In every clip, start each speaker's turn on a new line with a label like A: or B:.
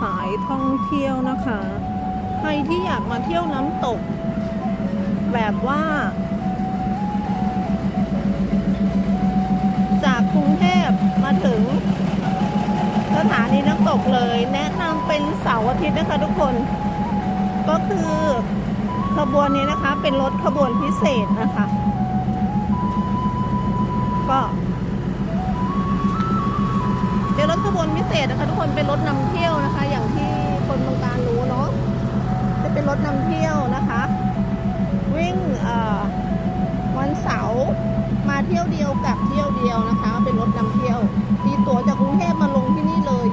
A: สายท่องเที่ยวนะคะ ใครที่อยากมาเที่ยวน้ำตก แบบว่า จากกรุงเทพมาถึง สถานีน้ำตกเลย แนะนำเป็นเสาร์อาทิตย์นะคะทุกคน ก็คือขบวนนี้นะคะเป็นรถขบวนพิเศษนะคะ บวนะคะทุกคนเป็นรถนำเที่ยวนะคะ อย่างที่คนบางการรู้เนาะจะเป็นรถนำเที่ยวนะคะ วิ่งวันเสาร์มาเที่ยวเดียวกับเที่ยวเดียวนะคะ เป็นรถนำเที่ยวมีตั๋วจากกรุงเทพมาลงที่นี่เลย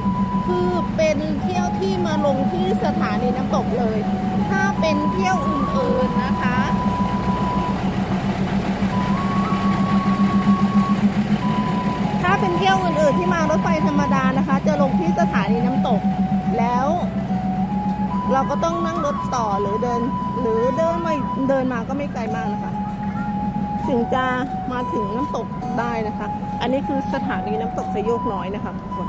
A: คือเป็นเที่ยวที่มาลงที่สถานีน้ำตกเลย ถ้าเป็นเที่ยวอื่นๆนะคะถ้าเป็นเที่ยวอื่นๆที่มารถไฟธรรมดา เราก็ต้องนั่งรถต่อหรือเดิน หรือเดินมาเดินมาก็ไม่ไกลมากนะคะ ถึงจะมาถึงน้ำตกได้นะคะ อันนี้คือสถานีน้ำตกสะโยกน้อยนะคะทุกคน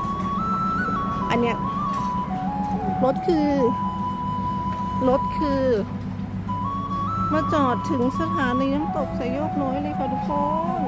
A: อันเนี้ยรถคือรถคือ มาจอดถึงสถานีน้ำตกสะโยกน้อยเลยค่ะทุกคน